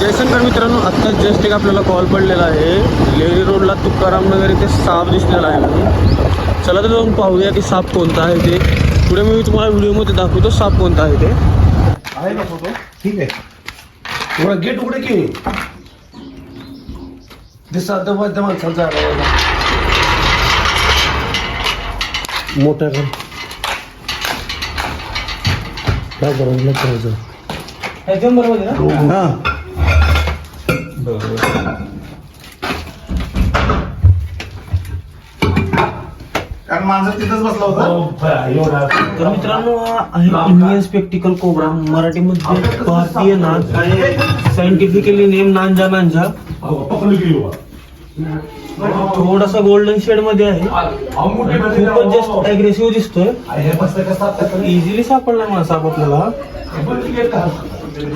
जयशंकर मित्रांनो आत्ताच जस्ट एक आपल्याला कॉल पडलेला आहे. लेरी रोडला तुकाराम नगर इथे साप दिसलेला आहे चला तर जाऊन पाहूया की साप कोणता आहे ते. पुढे मी तुम्हाला व्हिडिओमध्ये दाखवतो साप कोणता आहे ते. आहे ना फोटो ठीक आहे. एवढा गेट उघडे की? दिसा दबा त्या माणसाचा आवाज. मोठा कर काय करायचं? करायचं हा. कारण माणसं तिथंच बसला होता. एवढा तर मित्रांनो हा आहे इंडियन स्पेक्टिकल कोबरा मराठीमध्ये भारतीय नाग आणि सायंटिफिकली नेम नांजा नांजा. थोडासा गोल्डन शेडमध्ये आहे. खूपच जास्त अग्रेसिव्ह दिसतोय. हे? इझिली सापडला मला साप आपल्याला?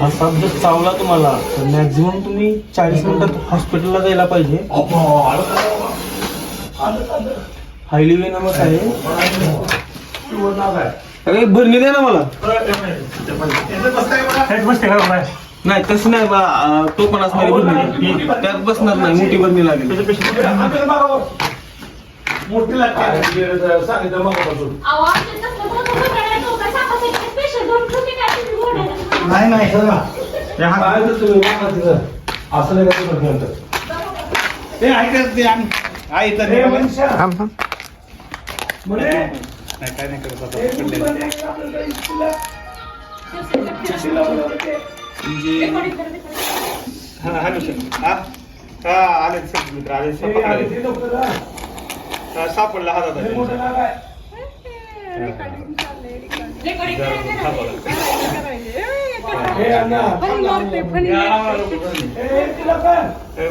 हा साप जर चावला तुम्हाला तर मॅक्झिमम तुम्ही चाळीस मिनिटात हॉस्पिटलला जायला पाहिजे. हायली वेनामक आहे. अरे भरणी द्या ना मला. नाही तशी नाही बा अं, तो पण असणार आहे भरणी त्यात बसणार नाही मोठी भरणी लागेल. मोठी लागते सांगितलं मागापासून नाही नाही. हे हा- काय तर तुम्ही तिथं. असं नाही का तुम्ही म्हणतात. ते ऐकत ते आम्ही- हा, इथं हे नाही. मनुष्य. म्हणे, नाही, काय नाही करत आता. हे मुलगी म्हणे, आपल्याला काही तिला- तिला म्हणे, हा, हा, निमिषं. हा? हा, आले सर मित्र, आले हे ते. हा, सापडला हे. मोठं. हे अण्णा. हे तिला? हे. हे?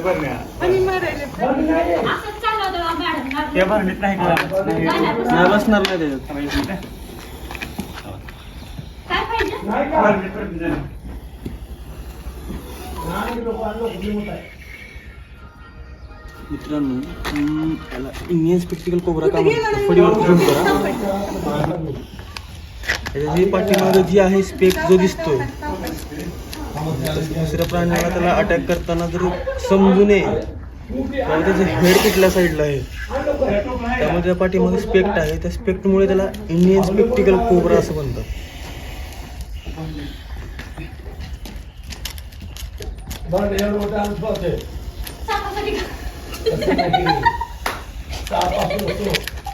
नाही. नाही बसणार नाही त्याच्यात. नाही का? नाही. लोकं आलं, आहे. मित्रांनो इंडियन स्पेक्टिकल कोबरा का म्हणतात फडीवरती झूम करा त्याच्या जी पाठीमागे जी आहे स्पेक जो दिसतोय दुसऱ्या प्राण्याला त्याला अटॅक करताना जर समजू नये कारण त्याचं हेड कुठल्या साईडला आहे. त्यामध्ये त्या पाठीमागे स्पेक्ट आहे. त्या स्पेक्टमुळे त्याला इंडियन स्पेक्टिकल कोबरा असं म्हणतात.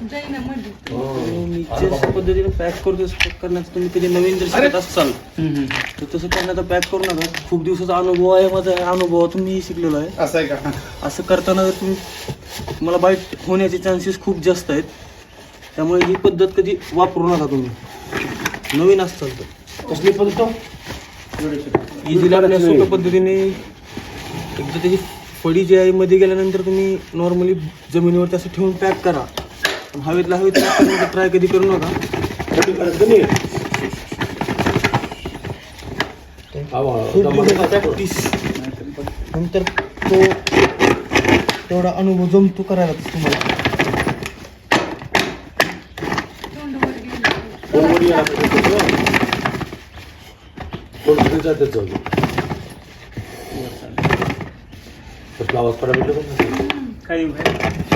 मी ज्या पद्धतीने पॅक करतो पॅक करण्याचं तुम्ही कधी नवीन जर शिकत असाल तर तसं करण्याचा पॅक करू नका. खूप दिवसाचा अनुभव आहे माझा या अनुभवातून मी शिकलेलो आहे. असं आहे का? असं करताना जर तुम्ही तुम्हाला बाईट होण्याचे चान्सेस खूप जास्त आहेत. त्यामुळे ही पद्धत कधी वापरू नका तुम्ही. नवीन असताल तर. कसली पद्धत? सोप्या पद्धतीने एकदा त्याची फडी जी आहे मध्ये गेल्यानंतर तुम्ही नॉर्मली जमिनीवरती असं ठेवून पॅक करा. पण हवेतला हवेत ट्राय कधी करू नका. नंतर तो तेवढा अनुभव जमतो करायला तुम्हाला. तोंड वर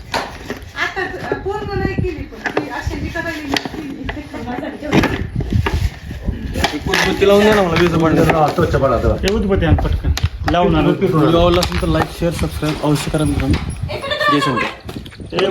उदबत्ती लावून द्या ना मला वीज स्वच्छ पडा. ते उद्बत्ती आण पटकन. लावून व्हिडिओ आवडला असेल तर लाईक शेअर सबस्क्राईब अवश्य करा मित्रांनो. जय शंकर